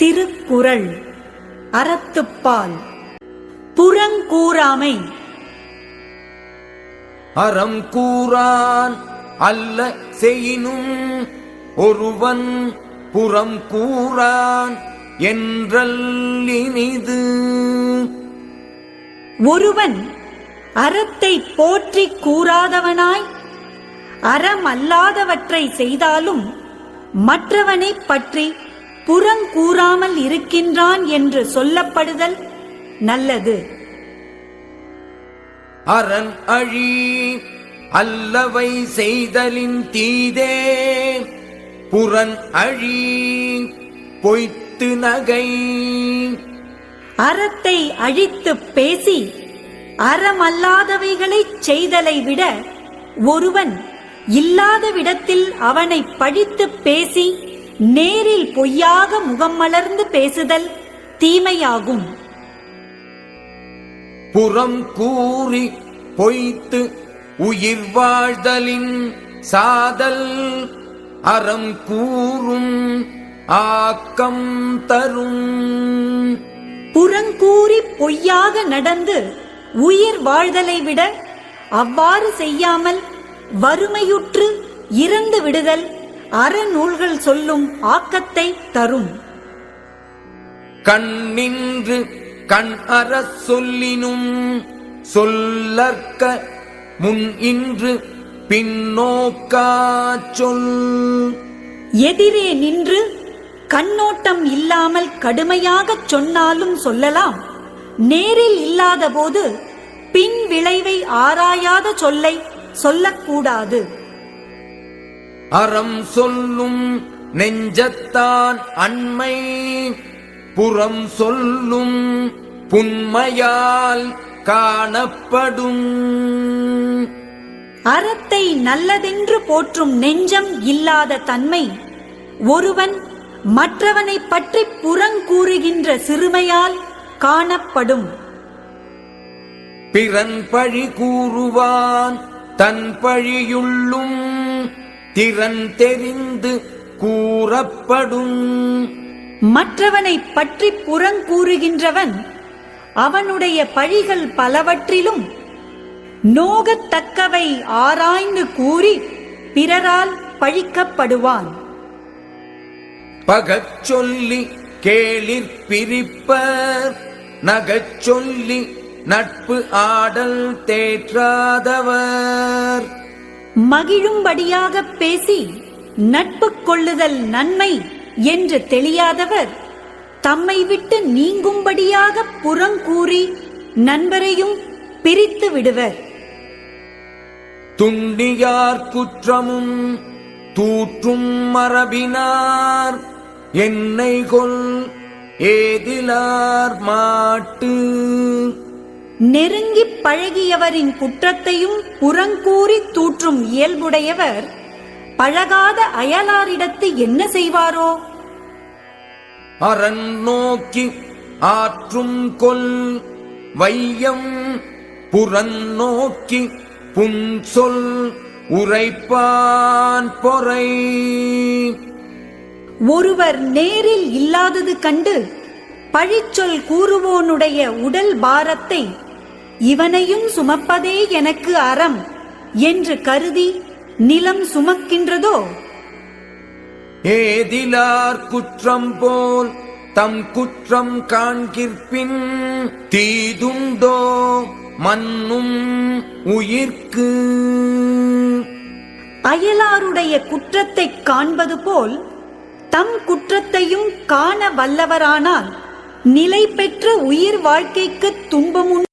திருக்குறள். அறத்துப்பால். புறங்கூறாமை. அறம் கூறான் அல்ல செய்யினும் ஒருவன் புறம் கூறான் என்றல்லினிது. ஒருவன் அறத்தை போற்றி கூறாதவனாய் அறமல்லாதவற்றை செய்தாலும் மற்றவனைப் பற்றி புறங்கூறாமல் இருக்கின்றான் என்று சொல்லப்படுதல் நல்லது. அரண் அழி அல்லவை செய்தலின் தீதே. புறன் அழி பொய்த்து நகை. அறத்தை அழித்துப் பேசி அறமல்லாதவைகளைச் செய்தலை விட ஒருவன் இல்லாத விடத்தில் அவனை பழித்துப் பேசி நேரில் பொய்யாக முகம் மலர்ந்து பேசுதல் தீமையாகும். புறம் கூறி பொய்த்து உயிர் வாழ்தலின் சாதல் அறம் கூறும் ஆக்கம் தரும். புறங்கூறி பொய்யாக நடந்து உயிர் வாழ்தலை விட அவ்வாறு செய்யாமல் வறுமையுற்று இறந்து விடுதல் அறநூல்கள் சொல்லும் ஆக்கத்தை தரும். கண்ணின்று கண் அற சொல்லினும் சொல்லற்க முன் இன்று பின்னோக்கா சொல். எதிரே நின்று கண்ணோட்டம் இல்லாமல் கடுமையாகச் சொன்னாலும் சொல்லலாம். நேரில் இல்லாதபோது பின் விளைவை ஆராயாத சொல்லை சொல்லக்கூடாது. அறம் சொல்லும் நெஞ்சத்தான் அண்மை புறம் சொல்லும் புன்மையால் காணப்படும். அறத்தை நல்லதென்று போற்றும் நெஞ்சம் இல்லாத தன்மை ஒருவன் மற்றவனைப் பற்றி புறங்கூறுகின்ற சிறுமையால் காணப்படும். பிறன் பழி கூறுவான் தன் பழியுள்ளும் திறன் தெரிந்து கூறப்படும். மற்றவனைப் பற்றி புறங்கூறுகின்றவன் அவனுடைய பழிகள் பலவற்றிலும் நோகத்தக்கவை ஆராய்ந்து கூறி பிறரால் பழிக்கப்படுவான். பகச் சொல்லி கேளிர் பிரிப்பர் நகச் சொல்லி நட்பு ஆடல் தேற்றாதவர். மகிழும்படியாகப் பேசி நட்பு கொள்ளுதல் நன்மை என்று தெளியாதவர் தம்மை விட்டு நீங்கும்படியாக புறங்கூறி நண்பரையும் பிரித்து விடுவர். துண்டியார் குற்றமும் தூற்றும் மரபினார் என்னை கொல் ஏதிலார் மாட்டு. நெருங்கிப் பழகியவரின் குற்றத்தையும் புறங்கூறி தூற்றும் இயல்புடையவர் பழகாத அயலாரிடத்து என்ன செய்வாரோ? அரண் நோக்கி ஆற்றும் கொல் வையம் புறன் நோக்கி புன்சொல். உரைப்பான் பொறை. ஒருவர் நேரில் இல்லாதது கண்டு பழிச்சொல் கூறுவோனுடைய உடல் பாரத்தை இவனையும் சுமப்பதே எனக்கு அறம் என்று கருதி நிலம் சுமக்கின்றதோ? ஏதிலார் குற்றம் போல் தம் குற்றம் காண்கிற்பின் தீதுண்டோ மன்னும் உயிர்க்கு? அயலாருடைய குற்றத்தைக் காண்பது போல் தம் குற்றத்தையும் காண வல்லவரானால் நிலை பெற்ற உயிர் வாழ்க்கைக்கு துன்பமும்